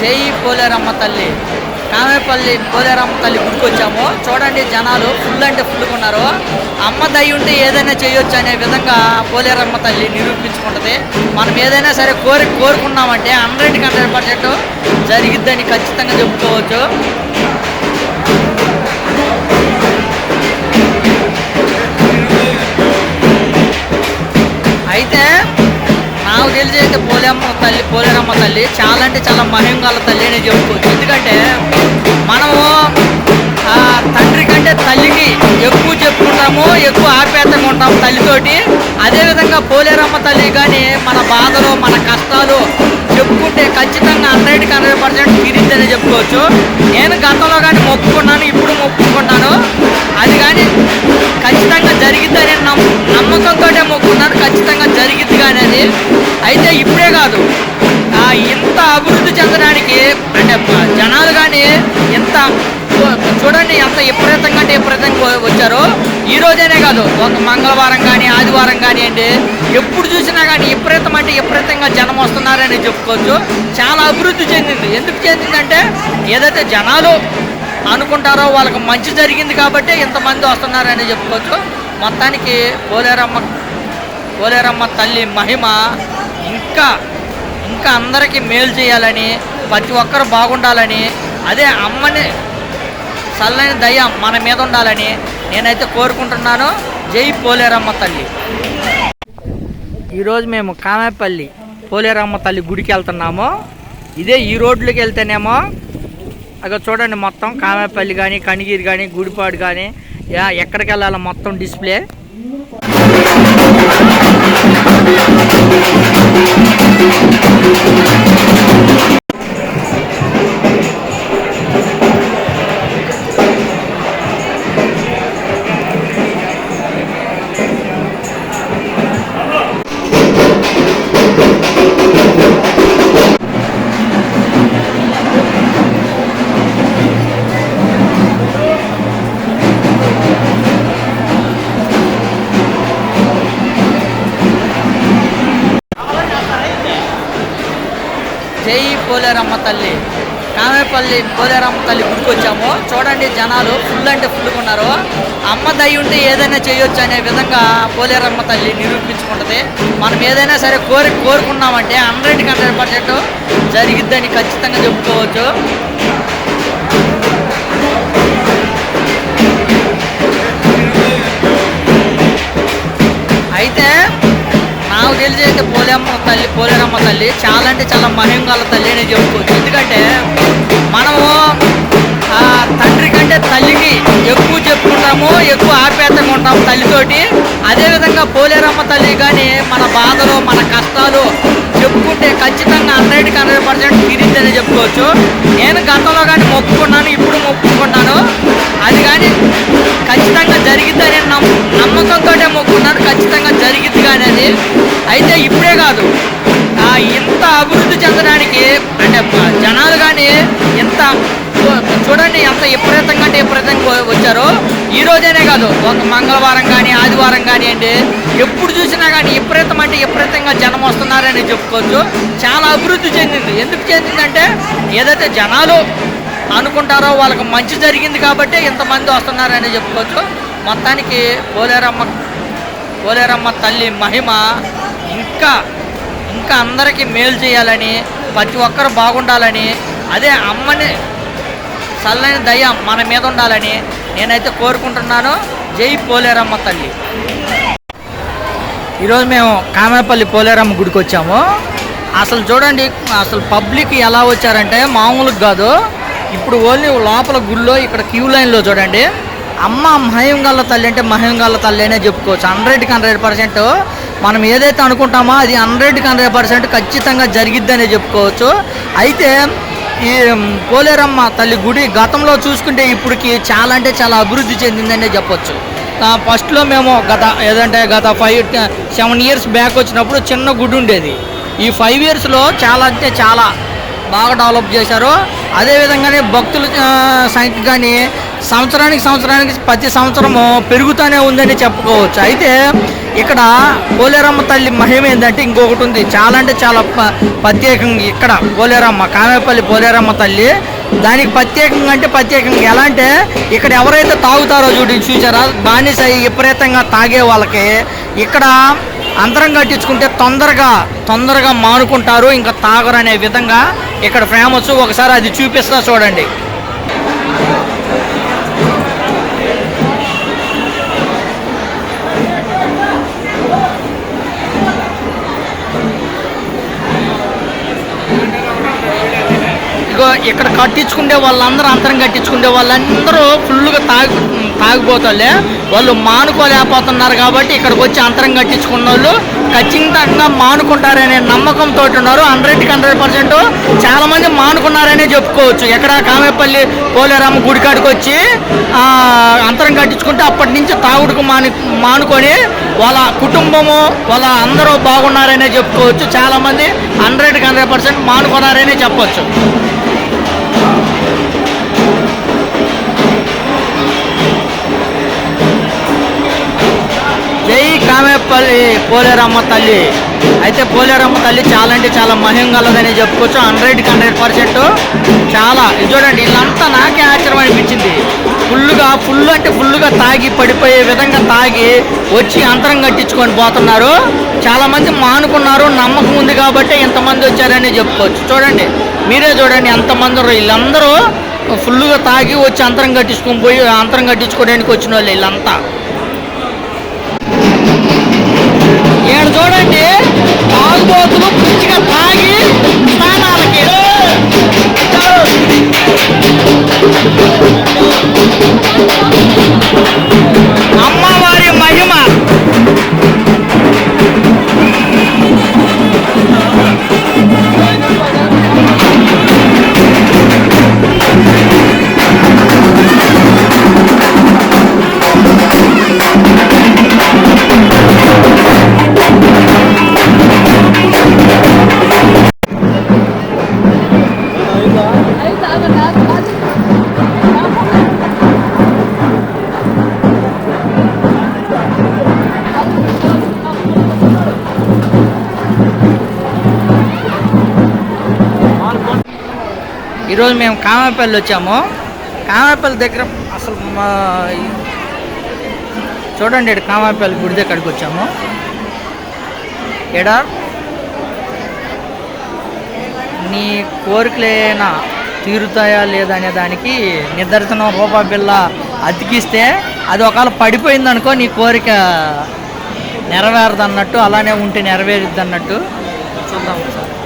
జై పోలేరమ్మ తల్లి. కామేపల్లి పోలేరమ్మ తల్లి గుడికి వచ్చాము చూడండి జనాలు ఫుల్ అంటే ఫుల్గా ఉన్నారు. అమ్మ దయ ఉంటే ఏదైనా చేయొచ్చు అనే విధంగా పోలేరమ్మ తల్లి నిరూపించుకుంటుంది. మనం ఏదైనా సరే కోరి కోరుకున్నామంటే హండ్రెడ్కి హండ్రెడ్ పర్సెంట్ జరిగిద్దని ఖచ్చితంగా చెప్పుకోవచ్చు. అయితే నాకు తెలిసి అయితే పోలేమ్మ తల్లి పోలేరమ్మ తల్లి. చాలా అంటే చాలా మహింగల తల్లి అని చెప్పుకోవచ్చు. ఎందుకంటే మనము తండ్రి కంటే తల్లికి ఎక్కువ చెప్పుకుంటాము ఎక్కువ ఆప్యాయతగా ఉంటాము తల్లితోటి. అదేవిధంగా పోలేరమ్మ తల్లి కానీ మన బాధలు మన కష్టాలు చెప్పుకుంటే ఖచ్చితంగా హండ్రెడ్కి హండ్రెడ్ పర్సెంట్ తీరిద్దని చెప్పుకోవచ్చు. నేను గతంలో కానీ మొక్కుకున్నాను ఇప్పుడు మొక్కుకుంటాను. అది కానీ ఖచ్చితంగా జరిగిద్దని నమ్మకంతో మొక్కున్నాను ఖచ్చితంగా జరిగిద్ది. కానీ అది అయితే ఇప్పుడే కాదు. ఇంత అభివృద్ధి చెందడానికి అంటే జనాలు కానీ ఇంత చూ- చూడండి ఎంత విపరీతంగా అంటే విపరీతంగా వచ్చారో. ఈ రోజేనే కాదు ఒక మంగళవారం కానీ ఆదివారం కానివ్వండి ఎప్పుడు చూసినా కానీ విపరీతం అంటే విపరీతంగా జనం వస్తున్నారని చెప్పుకోవచ్చు. చాలా అభివృద్ధి చెందింది. ఎందుకు చెందిందంటే ఏదైతే జనాలు అనుకుంటారో వాళ్ళకి మంచి జరిగింది కాబట్టి ఇంతమంది వస్తున్నారని చెప్పుకోవచ్చు. మొత్తానికి పోలేరమ్మ పోలేరమ్మ తల్లి మహిమ ఇంకా ఇంకా అందరికీ మేలు చేయాలని ప్రతి ఒక్కరు బాగుండాలని అదే అమ్మని చల్లని దయ మన మీద ఉండాలని నేనైతే కోరుకుంటున్నాను. జై పోలేరమ్మ తల్లి. ఈరోజు మేము కామేపల్లి పోలేరమ్మ తల్లి గుడికి వెళ్తున్నాము. ఇదే ఈ రోడ్లోకి వెళ్తేనేమో అక్కడ చూడండి మొత్తం కామేపల్లి కానీ కనిగిరి కానీ గుడిపాడు కానీ యా ఎక్కడికి వెళ్ళాలో మొత్తం డిస్ప్లే. Thank you. జై పోలేరమ్మ తల్లి. కామేపల్లి పోలేరమ్మ తల్లి గుడికి వచ్చాము. చూడండి జనాలు ఫుల్ అంటే ఫుల్గా ఉన్నారు. అమ్మ దయ ఉంటే ఏదైనా చేయొచ్చు అనే విధంగా పోలేరమ్మ తల్లి నిరూపించుకుంటుంది. మనం ఏదైనా సరే కోరి కోరుకున్నామంటే హండ్రెడ్కి హండ్రెడ్ పర్సెంట్ జరిగిద్దని ఖచ్చితంగా చెప్పుకోవచ్చు. అయితే నాకు తెలిసి అయితే పోలేమ్మ తల్లి పోలేరమ్మ తల్లి. చాలా అంటే చాలా మహింగల తల్లి అని చెప్పుకోవచ్చు. ఎందుకంటే మనము ఆ తండ్రి కంటే తల్లికి ఎక్కువ చెప్పుకుంటాము ఎక్కువ ఆప్యాయతగా ఉంటాము తల్లితోటి. అదేవిధంగా పోలేరమ్మ తల్లి కానీ మన బాధలు మన కష్టాలు చెప్పుకుంటే ఖచ్చితంగా హండ్రెడ్కి హండ్రెడ్ పర్సెంట్ తీరిద్దని చెప్పుకోవచ్చు. నేను గతంలో కానీ మొక్కు చూడండి ఎంత విపరీతంగా అంటే విపరీతంగా వచ్చారో. ఈ రోజేనే కాదు ఒక మంగళవారం కానీ ఆదివారం కానీ అండి ఎప్పుడు చూసినా కానీ విపరీతం అంటే విపరీతంగా జనం వస్తున్నారని చెప్పుకోవచ్చు. చాలా అభివృద్ధి చెందింది. ఎందుకు చెందిందంటే ఏదైతే జనాలు అనుకుంటారో వాళ్ళకి మంచి జరిగింది కాబట్టి ఇంతమంది వస్తున్నారని చెప్పుకోవచ్చు. మొత్తానికి పోలేరమ్మ పోలేరమ్మ తల్లి మహిమ ఇంకా ఇంకా అందరికీ మేలు చేయాలని ప్రతి ఒక్కరు బాగుండాలని అదే అమ్మని చల్లని దయ మన మీద ఉండాలని నేనైతే కోరుకుంటున్నాను. జై పోలేరమ్మ తల్లి. ఈరోజు మేము కామేపల్లి పోలేరమ్మ గుడికి వచ్చాము. అసలు చూడండి అసలు పబ్లిక్ ఎలా వచ్చారంటే మామూలుగా కాదు. ఇప్పుడు ఓన్లీ లోపల గుడిలో ఇక్కడ క్యూ లైన్లో చూడండి. అమ్మ మహింగల్ల తల్లి అంటే మహింగల్ల తల్లి అనే చెప్పుకోవచ్చు. హండ్రెడ్కి హండ్రెడ్ పర్సెంట్. మనం ఏదైతే అనుకుంటామో అది హండ్రెడ్కి హండ్రెడ్ పర్సెంట్ ఖచ్చితంగా జరిగిద్దనే చెప్పుకోవచ్చు. అయితే ఈ పోలేరమ్మ తల్లి గుడి గతంలో చూసుకుంటే ఇప్పటికి చాలా అంటే చాలా అభివృద్ధి చెందిందనే చెప్పొచ్చు. ఫస్ట్లో మేము గత ఏదంటే గత ఫైవ్ సెవెన్ ఇయర్స్ బ్యాక్ వచ్చినప్పుడు చిన్న గుడి ఉండేది. ఈ ఫైవ్ ఇయర్స్లో చాలా అంటే చాలా బాగా డెవలప్ చేశారు. అదేవిధంగానే భక్తుల సంఖ్య కానీ సంవత్సరానికి సంవత్సరానికి ప్రతి సంవత్సరము పెరుగుతూనే ఉందని చెప్పుకోవచ్చు. అయితే ఇక్కడ పోలేరమ్మ తల్లి మహిమ ఏంటంటే ఇంకొకటి ఉంది. చాలా అంటే చాలా ప్రత్యేకంగా ఇక్కడ పోలేరమ్మ కామేపల్లి పోలేరమ్మ తల్లి దానికి ప్రత్యేకంగా అంటే ప్రత్యేకంగా ఎలా అంటే ఇక్కడ ఎవరైతే తాగుతారో చూడు చూసారా? బానిస విపరీతంగా తాగే వాళ్ళకి ఇక్కడ అంతరం కట్టించుకుంటే తొందరగా తొందరగా మానుకుంటారు. ఇంకా తాగరు అనే విధంగా ఇక్కడ ఫేమస్. ఒకసారి అది చూపిస్తా చూడండి. ఇదిగో ఇక్కడ కట్టించుకునే వాళ్ళందరూ అంతరం కట్టించుకునే వాళ్ళందరూ ఫుల్గా తాగి తాగిపోతాలే వాళ్ళు మానుకోలేకపోతున్నారు కాబట్టి ఇక్కడికి వచ్చి అంతరం కట్టించుకున్న వాళ్ళు ఖచ్చితంగా మానుకుంటారనే నమ్మకంతో ఉన్నారు. హండ్రెడ్కి హండ్రెడ్ పర్సెంట్ చాలామంది మానుకున్నారనే చెప్పుకోవచ్చు. ఎక్కడ కామేపల్లి పోలేరమ్మ గుడికాడికి వచ్చి అంతరం కట్టించుకుంటే అప్పటి నుంచి తాగుడుకు మాని మానుకొని వాళ్ళ కుటుంబము వాళ్ళ అందరూ బాగున్నారనే చెప్పుకోవచ్చు. చాలామంది హండ్రెడ్కి హండ్రెడ్ పర్సెంట్ మానుకున్నారనే చెప్పచ్చు. తిరుపతి పోలేరమ్మ తల్లి. అయితే పోలేరమ్మ తల్లి చాలా అంటే చాలా మహిమ గలదని చెప్పుకోవచ్చు. హండ్రెడ్కి హండ్రెడ్ పర్సెంట్ చాలా. ఇది చూడండి వీళ్ళంతా నాకే ఆశ్చర్యం అనిపించింది. ఫుల్గా ఫుల్ అంటే ఫుల్గా తాగి పడిపోయే విధంగా తాగి వచ్చి అంతరం కట్టించుకొని పోతున్నారు. చాలామంది మానుకున్నారు నమ్మకం ఉంది కాబట్టి ఎంతమంది వచ్చారని చెప్పుకోవచ్చు. చూడండి మీరే చూడండి ఎంతమంది వీళ్ళందరూ ఫుల్గా తాగి వచ్చి అంతరం కట్టించుకొని పోయి అంతరం కట్టించుకోవడానికి వచ్చిన వాళ్ళు వీళ్ళంతా. ఇక్కడ చూడండి. తాగుబోతులు పిచ్చిగా తాగి స్నానాలకి. అమ్మవారి ఈరోజు మేము కామరపల్లి వచ్చాము. కామరపల్లి దగ్గర అసలు మా చూడండి ఇక్కడ కామరపల్లి గుడి దగ్గరికి వచ్చాము. ఎడ? నీ కోరికలేనా తీరుతాయా లేదా అనే దానికి నిదర్శనం రూపా బిల్ల అతికిస్తే అది ఒకవేళ పడిపోయింది అనుకో నీ కోరిక నెరవేరదన్నట్టు అలానే ఉంటే నెరవేరుద్ది అన్నట్టు చూద్దాం సార్